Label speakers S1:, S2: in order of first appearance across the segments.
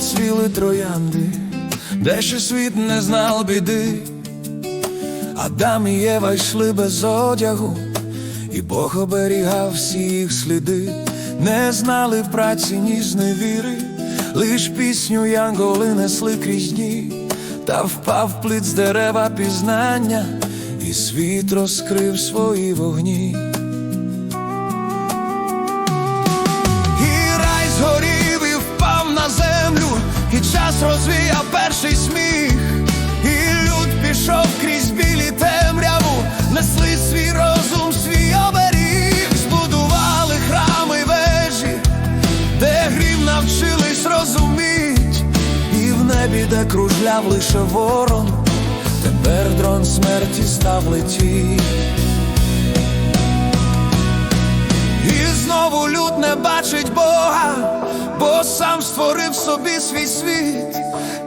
S1: квітли троянди, де ще світ не знав біди. Адам і Єва йшли без одягу, і Бог оберігав всі їх сліди, не знали праці ні зневіри, лиш пісню янголи несли крізь дні, та впав з дерева пізнання, і світ розкрив свої вогні. І розвіяв перший сміх, і люд пішов крізь білі темряву, несли свій розум, свій оберіг, збудували храми вежі, де грім навчились розуміть, і в небі, де кружляв лише ворон, тепер дрон смерті став летіть. І знову люд не бачить Бога, бо сам створив собі свій світ,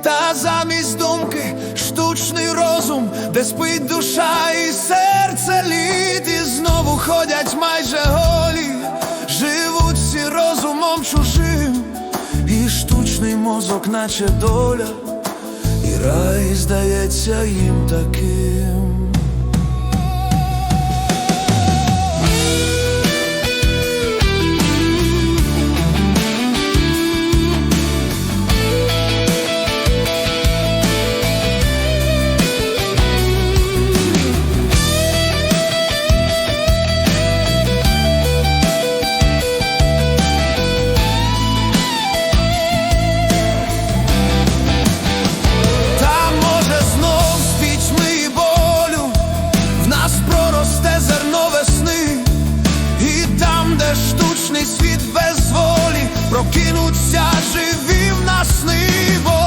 S1: та замість думки штучний розум, де спить душа і серце лід, і знову ходять майже голі, живуть всі розумом чужим, і штучний мозок, наче доля, і рай здається їм таким. світ без волі, прокинуться живим в нас ниво.